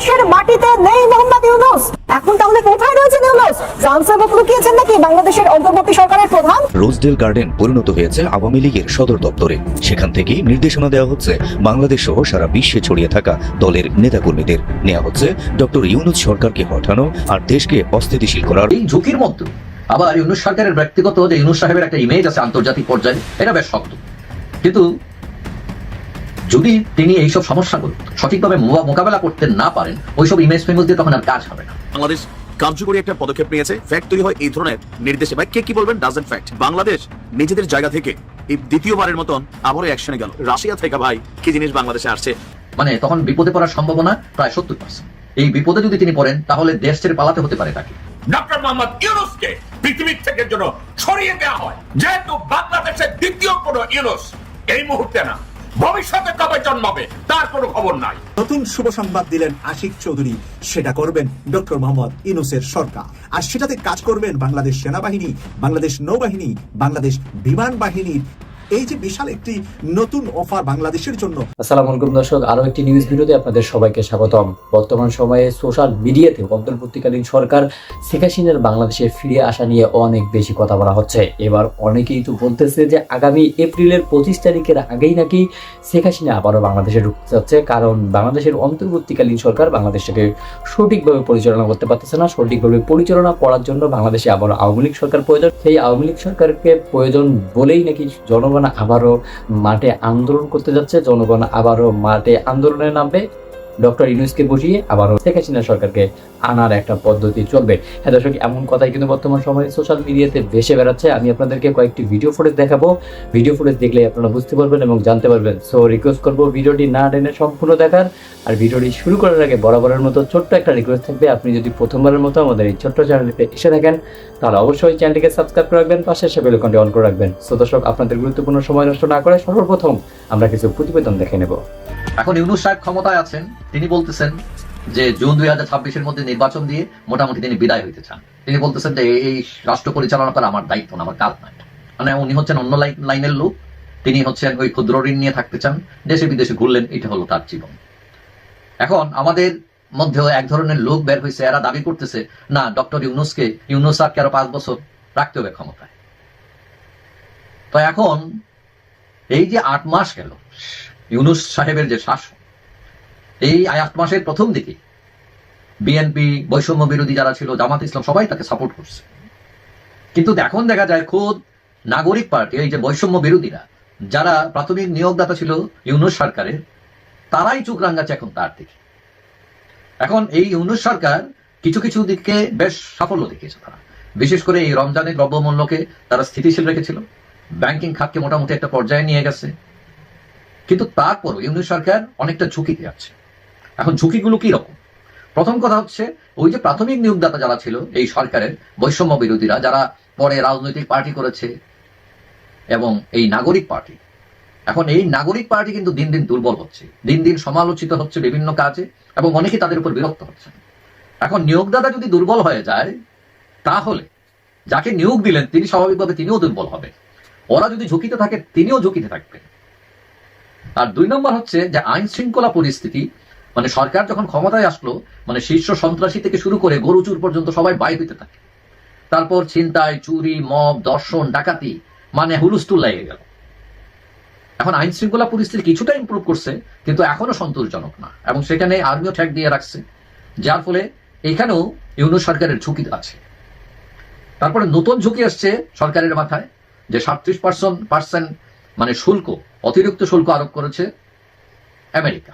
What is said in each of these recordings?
বাংলাদেশের মাটিতে নেই মোহাম্মদ ইউনুস। এখন তাহলে কোথায় রয়েছেন ইউনুস? জানসাবক লুকিয়েছেন নাকি বাংলাদেশের অন্তর্বর্তী সরকারের প্রধান? রোজডেল গার্ডেন পরিণত হয়েছে আওয়ামী লীগের সদর দপ্তরে। সেখান থেকেই নির্দেশনা দেওয়া হচ্ছে বাংলাদেশ সহ সারা বিশ্বে ছড়িয়ে থাকা দলের নেতাকর্মীদের। নেওয়া হচ্ছে ডক্টর ইউনুস সরকারকে হটানো আর দেশকে অস্থিতিশীল করার এই ঝুঁকির মধ্যে আবার ইউনুস সরকারের ব্যক্তিগত যে ইউনুস সাহেবের একটা ইমেজ আছে আন্তর্জাতিক পর্যায়ে এটা বেশ শক্ত। কিন্তু যদি তিনি এইসব সমস্যাগুলো সঠিকভাবে মোকাবেলা করতে না পারেন ওইসব ইমেজ ফেমেজ দিয়ে তখন আর কাজ হবে না। বাংলাদেশ কার্যকরী একটা পদক্ষেপ নিয়েছে। ফ্যাক্ট তৈরি হয় এই ধরনের নির্দেশে। ভাই কে কি বলবেন? ডাজেন্ট ফ্যাক্ট বাংলাদেশ নিজেদের জায়গা থেকে এই দ্বিতীয়বারের মতন আবারও অ্যাকশনে গেল। রাশিয়া থেকে ভাই কি জিনিস বাংলাদেশে আসছে? মানে তখন বিপদে পড়ার সম্ভাবনা প্রায় সত্তর পার্সেন্ট এই বিপদে যদি তিনি পড়েন তাহলে দেশ ছেড়ে পালাতে হতে পারে তাকে। ডক্টর মোহাম্মদ ইউনুসকে পৃথিবীর থেকে যেন সরিয়ে দেওয়া হয়। যেহেতু বাংলাদেশের দ্বিতীয় কোন ইউনুস এই মুহূর্তে না। ভবিষ্যতে কবে জন্মাবে, তার কোনো খবর নাই। নতুন শুভ সংবাদ দিলেন আশিক চৌধুরী। সেটা করবেন ডক্টর মোহাম্মদ ইনুসের সরকার। আর সেটাতে কাজ করবেন বাংলাদেশ সেনাবাহিনী, বাংলাদেশ নৌবাহিনী, বাংলাদেশ বিমান বাহিনীর এই যে বিশাল একটি নতুন অফার বাংলাদেশের জন্য। আসসালামু আলাইকুম দর্শক আরও একটি নিউজ ভিডিওতে আপনাদের সবাইকে স্বাগতম। বর্তমান সময়ে সোশ্যাল মিডিয়াতে অন্তর্বর্তীকালীন সরকার শেখ হাসিনার বাংলাদেশে ফিরে আসা নিয়ে অনেক বেশি কথা বলা হচ্ছে। এবার অনেকেই তো বলতেছে যে আগামী এপ্রিলের পঁচিশ তারিখের আগেই নাকি শেখ হাসিনা আবারও বাংলাদেশে ঢুকতে যাচ্ছে। কারণ বাংলাদেশের অন্তর্বর্তীকালীন সরকার বাংলাদেশটাকে সঠিকভাবে পরিচালনা করতে পারতেছে না। সঠিকভাবে পরিচালনা করার জন্য বাংলাদেশে আবারও আওয়ামী লীগ সরকার প্রয়োজন। সেই আওয়ামী লীগ সরকারকে প্রয়োজন বলেই নাকি জনগণ আবারও মাঠে আন্দোলন করতে যাচ্ছে। জনগণ আবারও মাঠে আন্দোলনে নামবে। ডক্টর ইউনুসকে বসিয়ে আবারও শেখ হাসিনা সরকারকে আনার একটা পদ্ধতি চলবে। হ্যাঁ দর্শক, এমন কথাই কিন্তু বর্তমান সময়ে সোশ্যাল মিডিয়াতে ভেসে বেড়াচ্ছে। আমি আপনাদেরকে কয়েকটি ভিডিও ফুটেজ দেখাবো। ভিডিও ফুটেজ দেখলে আপনারা বুঝতে পারবেন এবং জানতে পারবেন। সো রিকোয়েস্ট করব ভিডিওটি না টেনে সম্পূর্ণ দেখার। আর ভিডিওটি শুরু করার আগে বরাবরের মতো ছোট্ট একটা রিকোয়েস্ট থাকবে। আপনি যদি প্রথমবারের মতো আমাদের এই ছোট্ট চ্যানেলটিতে এসে থাকেন, তাহলে অবশ্যই চ্যানেলটিকে সাবস্ক্রাইব করে রাখবেন, পাশে সে বেলকনটি অন করে রাখবেন। সো দর্শক, আপনাদের গুরুত্বপূর্ণ সময় নষ্ট না করে সর্বপ্রথম আমরা কিছু প্রতিবেদন দেখে নেব। এখন ইউনুস সাহেব ক্ষমতায় আছেন, তিনি বলতেছেন যে জুন দুই হাজার ছাব্বিশের মধ্যে নির্বাচন দিয়ে মোটামুটি তিনি বিদায় হইতে চান। তিনি বলতেছেন যে এই রাষ্ট্র পরিচালনা করা আমার দায়িত্ব না, আমার কাজ নয় মানে উনি হচ্ছেন অন্য লাইনের লোক, তিনি হচ্ছেন ওই ক্ষুদ্র ঋণ নিয়ে থাকতে চান, দেশে বিদেশে ঘুরলেন, এটা হলো তার জীবন। এখন আমাদের মধ্যেও এক ধরনের লোক বের হয়েছে এরা দাবি করতেছে, না, ডক্টর ইউনুসকে, ইউনুস স্যারকে আরও পাঁচ বছর রাখতে হবে ক্ষমতায়। তো এখন এই যে আট মাস গেল ইউনুস সাহেবের যে শাসন, এই আট মাসের প্রথম দিকে বিএনপি বৈষম্য বিরোধী যারা ছিল, জামাত ইসলাম সবাই তাকে সাপোর্ট করছে। কিন্তু এখন দেখা যায় খোদ নাগরিক পার্টি, এই যে বৈষম্য বিরোধীরা, যারা প্রাথমিক নিয়োগদাতা ছিল ইউনুস সরকারের, তারাই চোখ রাঙ্গাচ্ছে এখন তার দিকে। এখন এই ইউনুস সরকার কিছু কিছু দিকে বেশ সাফল্য দেখিয়েছে তারা। বিশেষ করে এই রমজানের দ্রব্যমূল্যকে তারা স্থিতিশীল রেখেছিল। ব্যাংকিং খাতকে মোটামুটি একটা পর্যায়ে নিয়ে গেছে। কিন্তু তারপরও ইউনিট সরকার অনেকটা ঝুঁকিতে আছে। এখন ঝুঁকিগুলো কি রকম? প্রথম কথা হচ্ছে, ওই যে প্রাথমিক নিয়োগদাতা যারা ছিল, এই সরকারের বৈষম্য বিরোধীরা, যারা পরে রাজনৈতিক পার্টি করেছে এবং এই নাগরিক পার্টি। এখন এই নাগরিক পার্টি কিন্তু দিন দিন দুর্বল হচ্ছে, দিন দিন সমালোচিত হচ্ছে বিভিন্ন কাজে এবং অনেকে তাদের উপর বিরক্ত হচ্ছে। এখন নিয়োগদাতা যদি দুর্বল হয়ে যায়, তাহলে যাকে নিয়োগ দিলেন, তিনি স্বাভাবিকভাবে তিনিও দুর্বল হবে ওরা যদি ঝুঁকিতে থাকে, তিনিও ঝুঁকিতে থাকবেন। আর দুই নম্বর হচ্ছে যে আইন শৃঙ্খলা পরিস্থিতি মানে সরকার যখন ক্ষমতায় আসলো মানে শীর্ষ সন্ত্রাসী থেকে শুরু করে গরু চুর পর্যন্ত সবাই বাইর হইতে থাকে। তারপর ছিনতাই, চুরি, মব, দর্শন, ডাকাতি মানে হুলুস্টুল লেগে গেল। এখন আইন শৃঙ্খলা পরিস্থিতি কিছুটা ইমপ্রুভ করছে, কিন্তু এখনও সন্তোষজনক না। এবং সেখানে আর্মিও ঠেক দিয়ে রাখছে, যার ফলে এখানেও ইউনুস সরকারের ঝুঁকি আছে। তারপরে নতুন ঝুঁকি আসছে সরকারের মাথায়, যে সাতত্রিশ পার্সেন্ট পার্সেন্ট মানে শুল্ক, অতিরিক্ত শুল্ক আরোপ করেছে আমেরিকা।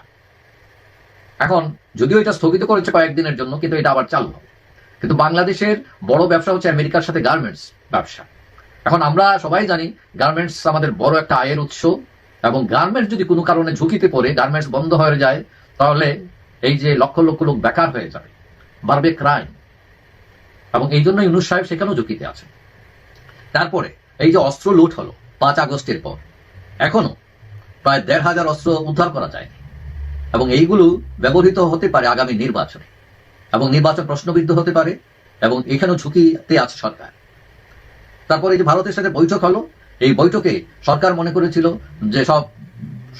এখন যদিও এটা স্থগিত করেছে কয়েকদিনের জন্য, কিন্তু এটা আবার চালু হবে। কিন্তু বাংলাদেশের বড় ব্যবসা হচ্ছে আমেরিকার সাথে গার্মেন্টস ব্যবসা। এখন আমরা সবাই জানি, গার্মেন্টস আমাদের বড় একটা আয়ের উৎস, এবং গার্মেন্টস যদি কোনো কারণে ঝুঁকিতে পড়ে, গার্মেন্টস বন্ধ হয়ে যায়, তাহলে এই যে লক্ষ লক্ষ লোক বেকার হয়ে যাবে, বাড়বে ক্রাইম। এবং এই জন্য ইউনুস সাহেব সেখানেও ঝুঁকিতে আছে তারপরে, এই যে অস্ত্র লুট হলো পাঁচ আগস্টের পর এখনও প্রায় দেড় হাজার অস্ত্র উদ্ধার করা যায়নি। এবং এইগুলো ব্যবহৃত হতে পারে আগামী নির্বাচনে। এবং নির্বাচন প্রশ্নবিদ্ধ হতে পারে এবং এখানেও ঝুঁকিতে আছে সরকার। তারপরে যে ভারতের সাথে বৈঠক হলো, এই বৈঠকে সরকার মনে করেছিল যে সব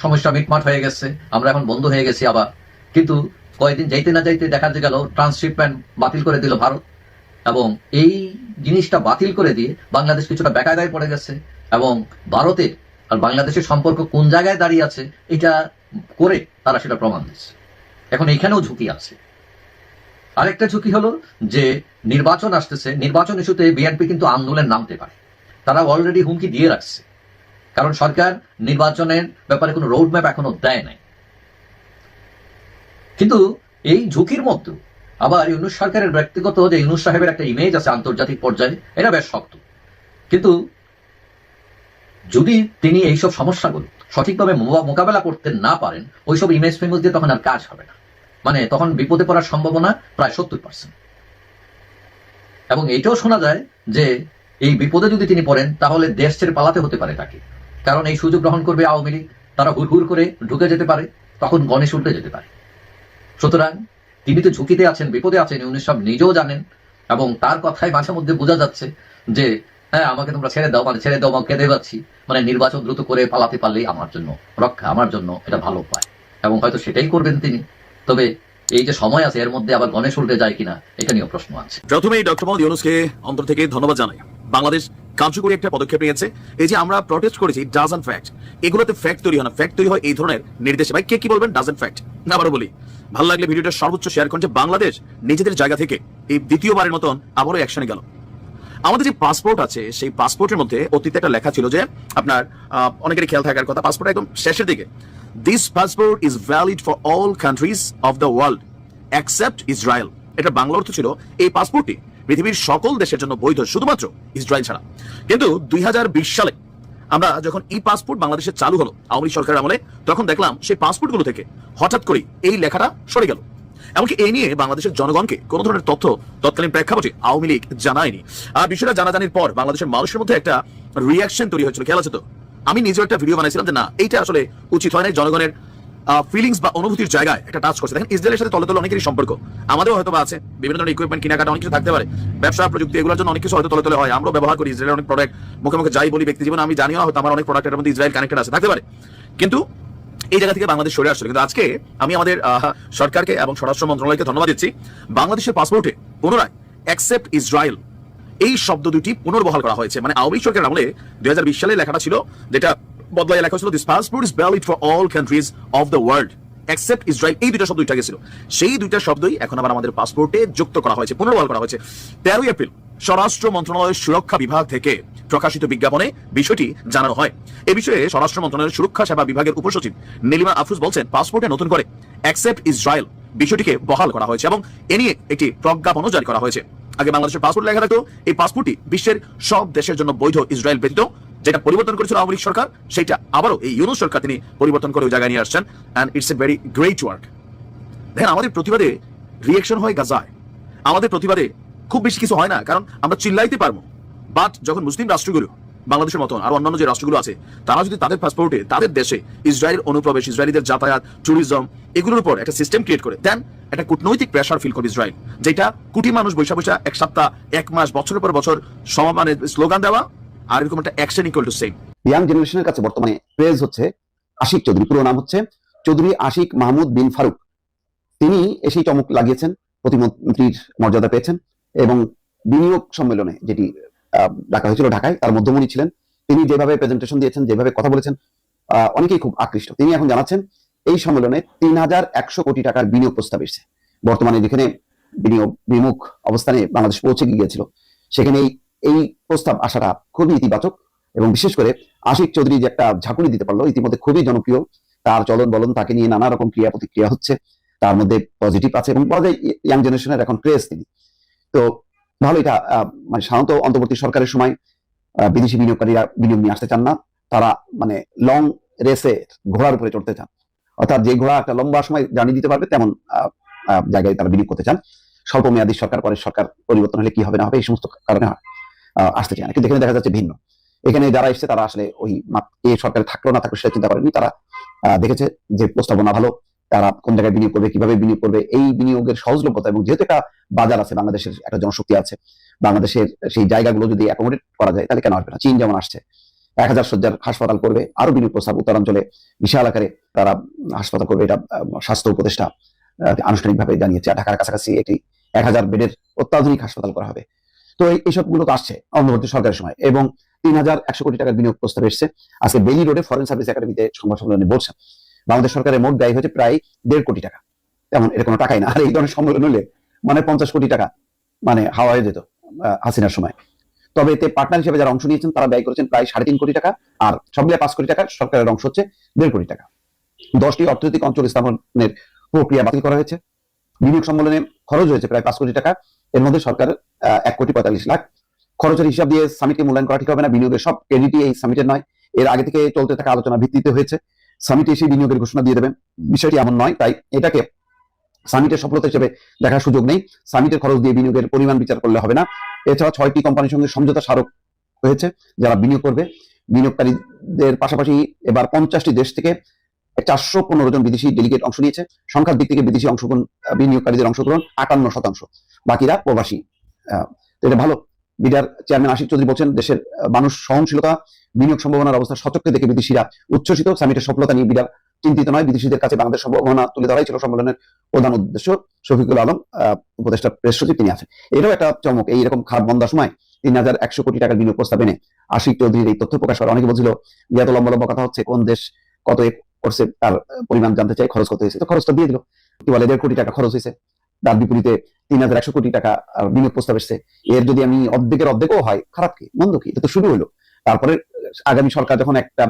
সমস্যা মিটমাট হয়ে গেছে, আমরা এখন বন্ধ হয়ে গেছি আবার। কিন্তু কয়েকদিন যাইতে না যাইতে দেখা গেল, ট্রান্সশিপমেন্ট বাতিল করে দিল ভারত। এবং এই জিনিসটা বাতিল করে দিয়ে বাংলাদেশ কিছুটা বেকায়দায় পড়ে গেছে। এবং ভারতের আর বাংলাদেশের সম্পর্ক কোন জায়গায় দাঁড়িয়ে আছে, এটা করে তারা সেটা প্রমাণ দিচ্ছে। এখন এখানেও ঝুঁকি আছে। আরেকটা ঝুঁকি হলো যে নির্বাচন আসতেছে, নির্বাচন ইস্যুতে বিএনপি কিন্তু আন্দোলন নামতে পারে। তারা অলরেডি হুমকি দিয়ে রাখছে। কারণ সরকার নির্বাচনের ব্যাপারে কোনো রোড ম্যাপ এখনও দেয় নাই। কিন্তু এই ঝুঁকির মধ্যে আবার ইউনুস সরকারের ব্যক্তিগত যে ইউনুস সাহেবের একটা ইমেজ আছে আন্তর্জাতিক পর্যায়ে, এটা বেশ শক্ত। কিন্তু যদি তিনি এইসব সমস্যাগুলো সঠিকভাবে মোকাবেলা করতে না পারেন, ওইসব ইমেজ ফেমেজ দিয়ে তখন আর কাজ হবে না। মানে তখন বিপদে পড়ার সম্ভাবনা প্রায় সত্তর পার্সেন্ট এবং এটাও শোনা যায় যে এই বিপদে যদি তিনি পড়েন, তাহলে দেশ ছেড়ে পালাতে হতে পারে তাকে। কারণ এই সুযোগ গ্রহণ করবে আওয়ামী লীগ, তারা হুড় করে ঢুকে যেতে পারে, তখন গণেশ উল্টে যেতে পারে। সুতরাং তিনি তো ঝুঁকিতে আছেন, বিপদে আছেন, উনি সব নিজেও জানেন, এবং তার কথায় মাঝে মধ্যে বোঝা যাচ্ছে যে হ্যাঁ আমাকে তোমরা ছেড়ে দাও মানে ছেড়ে দাও, আমাকে কেঁদে পাচ্ছি মানে নির্বাচন দ্রুত করে পালাতে পারলেই আমার জন্য রক্ষা, আমার জন্য এটা ভালো উপায়। এবং হয়তো সেটাই করবেন তিনি। তবে এই যে সময় আছে, এর মধ্যে আবার গণেশ উল্টে যায় কিনা, এটা নিয়েও প্রশ্ন আছে। প্রথমেই ডক্টর মোহাম্মদ ইউনুসকে অন্তর থেকে ধন্যবাদ জানাই। বাংলাদেশ কার্যকরী একটা পদক্ষেপ নিয়েছে। এই যে আমরা প্রটেস্ট করেছি ডাজন ফ্যাক্ট এগুলোতে ফ্যাক্ট তৈরি হয় না। ফ্যাক্ট তৈরি হয় এই ধরনের নির্দেশে। ভাই, কে কি বলবেন? ডাজন ফ্যাক্ট না, আবারও বলি, ভালো লাগলে ভিডিওটা সর্বোচ্চ শেয়ার করছে বাংলাদেশ নিজেদের জায়গা থেকে এই দ্বিতীয়বারের মতন আবারও অ্যাকশনে গেল। আমাদের যে পাসপোর্ট আছে, সেই পাসপোর্টের মধ্যে অতীতে একটা লেখা ছিল যে আপনার অনেকেরই খেয়াল থাকার কথা পাসপোর্ট একদম শেষের দিকে। This passport is valid for all countries of the world except Israel এটা বাংলা অর্থ ছিল এই পাসপোর্টটি পৃথিবীর সকল দেশের জন্য বৈধ, শুধুমাত্র ইসরায়েল ছাড়া। কিন্তু দুই হাজার বিশ সালে আমরা যখন ই পাসপোর্ট বাংলাদেশে চালু হলো, আওয়ামী সরকারের আমলে, তখন দেখলাম সেই পাসপোর্টগুলো থেকে হঠাৎ করে এই লেখাটা সরে গেল। এমনকি এই নিয়ে বাংলাদেশের জনগণকে কোনো ধরনের তথ্য তৎকালীন প্রেক্ষাপটে আওয়ামী লীগ জানায়নি। আর বিষয়টা জানাজানির পর বাংলাদেশের মানুষের মধ্যে একটা রিয়াকশন তৈরি হয়েছিল। খেয়াল আছে তো? আমি নিজেও একটা ভিডিও বানাইছিলাম যে না, এইটা আসলে উচিত হয় না জনগণের ফিলিংস বা অনুভূতির জায়গায় একটা টাচ করছে। দেখেন, ইসরায়েলের সাথে তলে তলে অনেকেরই সম্পর্ক। আমাদেরও হয়তো আছে। বিভিন্ন ধরনের ইকুইপমেন্ট কেনাকাটা অনেক কিছু থাকতে পারে। ব্যবসা, প্রযুক্তি, এগুলোর জন্য অনেক কিছু হয়তো তলে তলে হয়। আমরাও ব্যবহার করি। ইসরায়েলের অনেক প্রোডাক্ট মুখে মুখে যাই বলি ব্যক্তি জীবন। আমি জানিও হয়তো আমার অনেক প্রোডাক্টের মধ্যে ইসরায়েল কানেক্টেড আছে, থাকতে পারে। কিন্তু এই জায়গা থেকে বাংলাদেশ সরে আসছিল কিন্তু আজকে আমি আমাদের সরকারকে এবং স্বরাষ্ট্র মন্ত্রণালয়কে ধন্যবাদ দিচ্ছি। বাংলাদেশের পাসপোর্টে পুনরায় অ্যাকসেপ্ট ইসরায়েল এই শব্দ দুটি পুনর্বহাল করা হয়েছে। মানে আওয়ামী সরকারের আমলে দুই হাজার বিশ সালে লেখাটা ছিল, যেটা বদলায় লেখা ছিল this passport is valid for all countries of the world except Israel এই দুইটা শব্দ উঠে গেছিল। সেই দুইটা শব্দই এখন আবার আমাদের পাসপোর্টে যুক্ত করা হয়েছে, পুনর্বহাল করা হয়েছে। তেরোই এপ্রিল স্বরাষ্ট্র মন্ত্রণালয়ের সুরক্ষা বিভাগ থেকে প্রকাশিত বিজ্ঞাপনে বিষয়টি জানানো হয়। এ বিষয়ে স্বরাষ্ট্র মন্ত্রণালয়ের সুরক্ষা সেবা বিভাগের উপসচিব নীলিমা আফরুজ বলছেন, পাসপোর্টে নতুন করে অ্যাকসেপ্ট ইসরায়েল বিষয়টিকে বহাল করা হয়েছে এবং এ নিয়ে একটি প্রজ্ঞাপনও জারি করা হয়েছে। আগে বাংলাদেশের পাসপোর্ট লেখা থাকতো, এই পাসপোর্টটি বিশ্বের সব দেশের জন্য বৈধ ইসরায়েল ব্যতীত যেটা পরিবর্তন করেছিল আওয়ামী লীগ সরকার, সেটা আবারও এই ইউনুস সরকার তিনি পরিবর্তন করে ওই জায়গায় নিয়ে আসছেন and it's a very great work দেখেন আমাদের প্রতিবাদে রিয়েকশন হয় গাজায়। আমাদের প্রতিবাদে খুব বেশি কিছু হয় না, কারণ আমরা চিল্লাইতে পারব। বাট যখন মুসলিম রাষ্ট্রগুলো, বাংলাদেশের মতন আর অন্যান্য যে রাষ্ট্রগুলো আছে, তারা যদি তাদের পাসপোর্টে তাদের দেশে ইসরায়েলের অনুপ্রবেশ, ইসরায়েলিদের যাতায়াত ট্যুরিজম এগুলোর উপর একটা সিস্টেম ক্রিয়েট করে দেন একটা কূটনৈতিক প্রেশার ফিল করবে ইসরায়েল, যেটা কোটি মানুষ বৈশা বৈশা এক সপ্তাহ, এক মাস, বছরের পর বছর সমানে স্লোগান দেওয়া, আর এরকম একটা action equal to same young জেনারেশনের কাছে বর্তমানে ক্রেজ হচ্ছে আশিক চৌধুরী, পুরো নাম হচ্ছে চৌধুরী আশিক মাহমুদ বিন ফারুক। তিনি এসেই চমক লাগিয়েছেন, প্রতিমন্ত্রীর মর্যাদা পেয়েছেন। এবং বিনিয়োগ সম্মেলনে যেটি ডাকা হয়েছিল ঢাকায়, তার মধ্যমণি ছিলেন। তিনি যেভাবে প্রেজেন্টেশন দিয়েছেন, যেভাবে কথা বলেছেন অনেকেই খুব আকৃষ্ট। তিনি এখন জানাচ্ছেন, এই সম্মেলনে তিন হাজার একশো কোটি টাকার বিনিয়োগ প্রস্তাব এসেছে। বর্তমানে যেখানে বিনিয়োগ, বিমুখ অবস্থানে বাংলাদেশ পৌঁছে গিয়েছিল সেখানে এই প্রস্তাব আসাটা খুবই ইতিবাচক এবং বিশেষ করে আশিক চৌধুরী যে একটা ঝাঁকুনি দিতে পারল, ইতিমধ্যে খুবই জনপ্রিয়। তার চলন বলন, তাকে নিয়ে নানা রকম ক্রিয়া প্রতিক্রিয়া হচ্ছে। তার মধ্যে পজিটিভ আছে এবং বলা যায় ইয়াং জেনারেশনের এখন ক্রেজ তিনি। তো ভালো এটা মানে সাধারণত অন্তর্বর্তী সরকারের সময় বিদেশি বিনিয়োগকারীরা বিনিয়োগ নিয়ে আসতে চান না। তারা মানে লং রেসে ঘোড়ার উপরে চড়তে চান। অর্থাৎ যে ঘোড়া একটা লম্বা সময় জানিয়ে দিতে পারবে, তেমন জায়গায় তারা বিনিয়োগ করতে চান। স্বল্প মেয়াদী সরকার পরে সরকার পরিবর্তন হলে কি হবে না হবে, এই সমস্ত কারণে আসতে চায় না। কিন্তু এখানে দেখা যাচ্ছে ভিন্ন। এখানে যারা এসছে, তারা আসলে ওই এ সরকারে থাকল না থাকল সেটা চিন্তা করেনি তারা দেখেছে যে প্রস্তাবনা ভালো। তারা কোন জায়গায় বিনিয়োগ করবে, কীভাবে বিনিয়োগ করবে, এই বিনিয়োগের সহজলভ্যতা এবং যেহেতু একটা বাজার আছে, বাংলাদেশের একটা জনশক্তি আছে, বাংলাদেশের সেই জায়গাগুলো যদি অ্যাকোমোডেট করা যায়, তাহলে কেন আসবে না? চীন যেমন আসছে, এক হাজার সজ্জার হাসপাতাল করবে, আরও বিনিয়োগ প্রস্তাব উত্তরাঞ্চলে বিশাল আকারে তারা হাসপাতাল করবে, এটা স্বাস্থ্য উপদেষ্টা আনুষ্ঠানিকভাবে জানিয়েছে ঢাকার কাছাকাছি একটি এক হাজার বেডের অত্যাধুনিক হাসপাতাল করা হবে। তো এইসবগুলো তো আসছে, অন্তর্বর্তী সরকারের সময়, এবং তিন হাজার একশো কোটি টাকার বিনিয়োগ প্রস্তাব এসছে। আজকে বেলি রোডে ফরেন সার্ভিস একাডেমিতে সংবাদ সম্মেলনে বলছেন বাংলাদেশ সরকারের মোট ব্যয় হয়েছে প্রায় দেড় কোটি টাকা। তেমন এর কোনো টাকাই না। আর এই ধরনের সম্মেলন হলে মানে পঞ্চাশ কোটি টাকা মানে হাওয়া হয়ে যেত হাসিনার সময়। তবে এতে পার্টনার হিসেবে যারা অংশ নিয়েছেন, তারা ব্যয় করেছেন প্রায় সাড়ে তিন কোটি টাকা। আর সব মিলিয়ে পাঁচ কোটি টাকা সরকারের অংশ হচ্ছে দেড় কোটি টাকা। দশটি অর্থনৈতিক অঞ্চল স্থাপনের প্রক্রিয়া বাতিল করা হয়েছে। বিনিয়োগ সম্মেলনে খরচ হয়েছে প্রায় পাঁচ কোটি টাকা। এর মধ্যে সরকার এক কোটি পঁয়তাল্লিশ লাখ। খরচের হিসাব দিয়ে সামিটকে মূল্যায়ন করা ঠিক হবে না। বিনিয়োগের সব ক্রেডিটই এই সামিটের নয়। এর আগে থেকে চলতে থাকা আলোচনা ভিত্তিতে হয়েছে। সামিটে এসে বিনিয়োগের ঘোষণা দিয়ে দেবেন বিষয়টি এমন নয়, তাই এটাকে সামিটের সফলতা হিসেবে দেখার সুযোগ নেই। সামিটের খরচ দিয়ে বিনিয়োগের পরিমাণ বিচার করলে হবে না। এছাড়া ছয়টি কোম্পানির সঙ্গে সমঝোতা স্মারক হয়েছে, যারা বিনিয়োগ করবে। বিনিয়োগকারীদের পাশাপাশি এবার পঞ্চাশটি দেশ থেকে চারশো পনেরো জন বিদেশি ডেলিগেট অংশ নিয়েছে। সংখ্যার দিক থেকে বিদেশি অংশগ্রহণ বিনিয়োগকারীদের অংশগ্রহণ আটান্ন শতাংশ। বাকিরা প্রবাসী। এটা ভালো। বিডার চেয়ারম্যান আশিক চৌধুরী বলছেন, দেশের মানুষ সহনশীলতা, বিনিয়োগ সম্ভাবনার অবস্থা সচক্ষে দেখে বিদেশিরা উচ্ছ্বসিত। সামিটের সফলতা নিয়ে বিডার চিন্তিত নয়। বিদেশিদের কাছে বাংলাদেশ সম্ভাবনা তুলে ধরাই ছিল সম্মেলনের প্রধান উদ্দেশ্য। শফিকুল আলম উপদেষ্টা প্রেস সচিব তিনি আছেন। এটাও একটা চমক। এই রকম খারাপ বন্দার সময় তিন হাজার একশো কোটি টাকার বিনিয়োগ প্রস্তাব এনে আশিক চৌধুরীর এই তথ্য প্রকাশ করা। অনেকে বলছিল এত লম্বা লম্বা কথা হচ্ছে, কোন দেশ কত করছে, তার পরিমাণ জানতে চাই, খরচ কত হয়েছে। তো খরচটা দিয়ে দিল। কি বলে, দেড় কোটি টাকা খরচ হয়েছে। তার বিপরীতে তিন হাজার একশো কোটি টাকা বিনিয়োগ প্রস্তাব এসছে। এর যদি আমি অর্ধেকের অর্ধেকও হয়, খারাপ কি? মন্দ কি? এটা তো শুরু হলো। তারপরে আগামী সরকার যখন একটা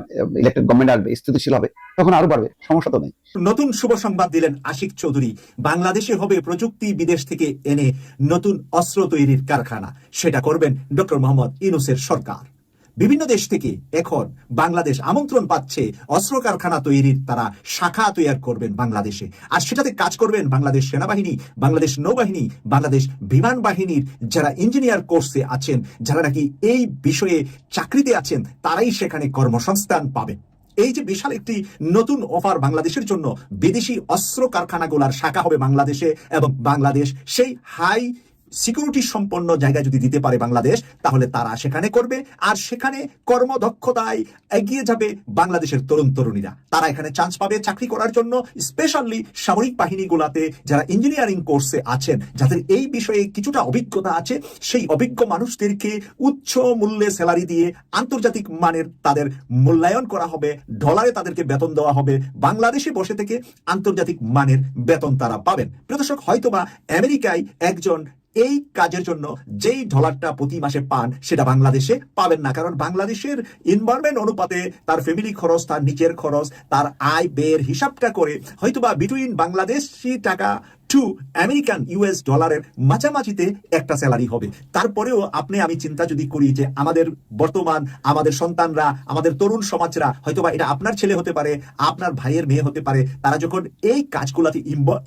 ইলেকটেড গভর্নমেন্ট আসবে, স্থিতিশীল হবে, তখন আরও বাড়বে, সমস্যা তো নেই। নতুন শুভ সংবাদ দিলেন আশিক চৌধুরী। বাংলাদেশে হবে প্রযুক্তি, বিদেশ থেকে এনে নতুন অস্ত্র তৈরির কারখানা। সেটা করবেন ডক্টর মোহাম্মদ ইনুসের সরকার। বিভিন্ন দেশ থেকে এখন বাংলাদেশ আমন্ত্রণ পাচ্ছে অস্ত্র কারখানা তৈরির, তারা শাখা তৈরি করবেন বাংলাদেশে। আর সেটাতে কাজ করবেন বাংলাদেশ সেনাবাহিনী, বাংলাদেশ নৌবাহিনী, বাংলাদেশ বিমান বাহিনীর যারা ইঞ্জিনিয়ার কোর্সে আছেন, যারা নাকি এই বিষয়ে চাকরিতে আছেন, তারাই সেখানে কর্মসংস্থান পাবে। এই যে বিশাল একটি নতুন অফার বাংলাদেশের জন্য, বিদেশি অস্ত্র কারখানাগুলার শাখা হবে বাংলাদেশে এবং বাংলাদেশ সেই হাই সিকিউরিটি সম্পন্ন জায়গা যদি দিতে পারে বাংলাদেশ, তাহলে তারা সেখানে করবে। আর সেখানে কর্মদক্ষতায় এগিয়ে যাবে বাংলাদেশের তরুণ তরুণীরা। তারা এখানে চান্স পাবে চাকরি করার জন্য স্পেশালি সামরিক বাহিনীগুলাতে যারা ইঞ্জিনিয়ারিং কোর্সে আছেন, যাদের এই বিষয়ে কিছুটা অভিজ্ঞতা আছে, সেই অভিজ্ঞ মানুষদেরকে উচ্চ মূল্যে স্যালারি দিয়ে আন্তর্জাতিক মানের তাদের মূল্যায়ন করা হবে ডলারে তাদেরকে বেতন দেওয়া হবে, বাংলাদেশে বসে থেকে আন্তর্জাতিক মানের বেতন তারা পাবেন। প্রিয় দর্শক, হয়তোবা আমেরিকায় একজন এই কাজের জন্য যেই ডলারটা প্রতি মাসে পান, সেটা বাংলাদেশে পাবেন না। কারণ বাংলাদেশের ইনভারমেন্ট অনুপাতে তার ফ্যামিলি খরচ, তার নিজের খরচ, তার আয়, ব্যয়ের হিসাবটা করে হয়তোবা বিটুইন বাংলাদেশি টাকা টু আমেরিকান ইউএস ডলারের মাঝামাঝিতে একটা স্যালারি হবে। তারপরেও আপনি, আমি চিন্তা যদি করি যে আমাদের বর্তমান, আমাদের সন্তানরা, আমাদের তরুণ সমাজরা, হয়তোবা এটা আপনার ছেলে হতে পারে, আপনার ভাইয়ের মেয়ে হতে পারে, তারা যখন এই কাজগুলাতে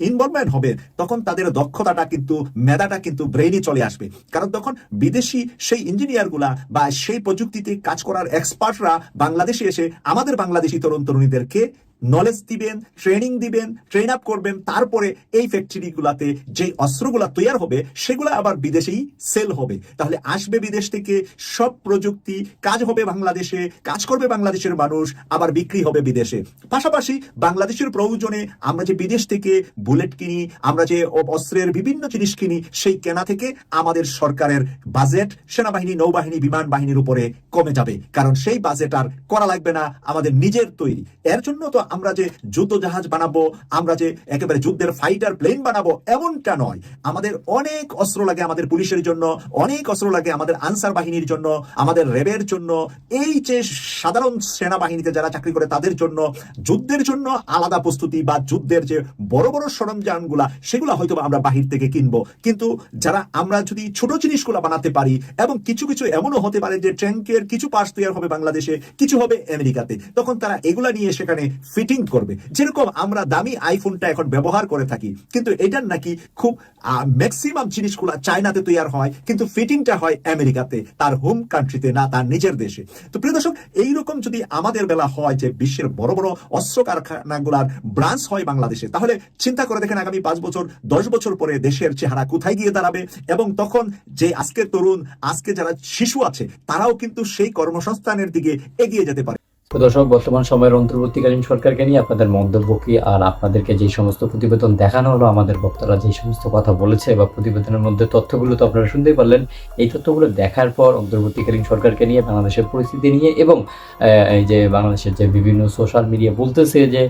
ইনভলভমেন্ট হবে, তখন তাদের দক্ষতাটা কিন্তু, মেধাটা কিন্তু ব্রেইনে চলে আসবে। কারণ তখন বিদেশি সেই ইঞ্জিনিয়ারগুলা বা সেই প্রযুক্তিতে কাজ করার এক্সপার্টরা বাংলাদেশে এসে আমাদের বাংলাদেশি তরুণ তরুণীদেরকে নলেজ দিবেন ট্রেনিং দিবেন ট্রেন আপ করবেন, তারপরে এই ফ্যাক্টরিগুলাতে যে অস্ত্রগুলা তৈরি হবে, সেগুলো আবার বিদেশেই সেল হবে। তাহলে আসবে বিদেশ থেকে, সব প্রযুক্তি, কাজ হবে বাংলাদেশে, কাজ করবে বাংলাদেশের মানুষ, আবার বিক্রি হবে বিদেশে। পাশাপাশি বাংলাদেশের প্রয়োজনে আমরা যে বিদেশ থেকে বুলেট কিনি, আমরা যে অস্ত্রের বিভিন্ন জিনিস কিনি, সেই কেনা থেকে আমাদের সরকারের বাজেট সেনাবাহিনী, নৌবাহিনী, বিমান বাহিনীর উপরে কমে যাবে। কারণ সেই বাজেট আর করা লাগবে না, আমাদের নিজের তৈরি। এর জন্য তো আমরা যে যুদ্ধ জাহাজ বানাবো, আমরা যে একেবারে যুদ্ধের ফাইটার প্লেন বানাবো, এমনটা নয়। আমাদের অনেক অস্ত্র লাগে আমাদের পুলিশের জন্য, অনেক অস্ত্র লাগে আমাদের আনসার বাহিনীর জন্য, আমাদের রেবের জন্য। এই যে সাধারণ সেনাবাহিনীতে যারা চাকরি করে, তাদের জন্য যুদ্ধের জন্য আলাদা প্রস্তুতি বা যুদ্ধের যে বড় বড় সরঞ্জামগুলা, সেগুলো হয়তো আমরা বাহির থেকে কিনবো। কিন্তু যারা আমরা যদি ছোট জিনিসগুলো বানাতে পারি, এবং কিছু কিছু এমনও হতে পারে যে ট্যাঙ্কের কিছু পার্টস তৈরি হবে বাংলাদেশে, কিছু হবে আমেরিকাতে, তখন তারা এগুলা নিয়ে সেখানে ফিটিং করবে। যেরকম আমরা দামি আইফোনটা এখন ব্যবহার করে থাকি, কিন্তু এটার নাকি খুব ম্যাক্সিমাম জিনিসগুলো চায়নাতে তৈরি হয়, কিন্তু ফিটিংটা হয় আমেরিকাতে, তার হোম কান্ট্রিতে না তার নিজের দেশে। তো প্রিয় দর্শক, এইরকম যদি আমাদের বেলা হয় যে বিশ্বের বড় বড় অস্ত্র কারখানাগুলার ব্রাঞ্চ হয় বাংলাদেশে, তাহলে চিন্তা করে দেখেন আগামী পাঁচ বছর, দশ বছর পরে দেশের চেহারা কোথায় গিয়ে দাঁড়াবে? এবং তখন যে আজকের তরুণ, আজকে যারা শিশু আছে, তারাও কিন্তু সেই কর্মসংস্থানের দিকে এগিয়ে যেতে পারে। দর্শক, বর্তমান সময়ের অন্তর্বর্তীকালীন সরকারকে নিয়ে আপনাদের মন্তব্য কি? আর আপনাদেরকে যে সমস্ত প্রতিবেদন দেখানো হলো, আমাদের বক্তারা যে সমস্ত কথা বলেছে বা প্রতিবেদনের মধ্যে তথ্যগুলো তো আপনারা শুনতেই পারলেন, এই তথ্যগুলো দেখার পর অন্তর্বর্তীকালীন সরকারকে নিয়ে বাংলাদেশের পরিস্থিতি নিয়ে এবং এই যে বাংলাদেশের যে বিভিন্ন সোশ্যাল মিডিয়া বলতেছে যে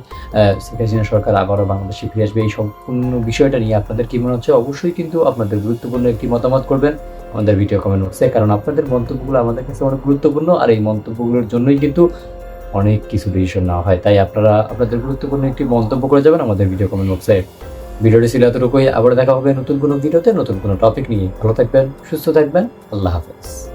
শেখ হাসিনা সরকার আবারও বাংলাদেশে ফিরে আসবে, এই সম্পূর্ণ বিষয়টা নিয়ে আপনাদের কি মনে হচ্ছে? অবশ্যই কিন্তু আপনাদের গুরুত্বপূর্ণ একটি মতামত করবেন আমাদের ভিডিও কমেন্ট বক্সে কারণ আপনাদের মন্তব্যগুলো আমাদের কাছে অনেক গুরুত্বপূর্ণ, আর এই মন্তব্যগুলোর জন্যই কিন্তু অনেক কিছু ডিসিশন নেওয়া হয়। তাই আপনারা আপনাদের গুরুত্বপূর্ণ একটি মন্তব্য করে যাবেন আমাদের ভিডিও কমেন্ট বক্সে ভিডিওটি ছিল এতটুকুই। আবার দেখা হবে নতুন কোনো ভিডিওতে নতুন কোনো টপিক নিয়ে। ভালো থাকবেন, সুস্থ থাকবেন। আল্লাহ হাফেজ।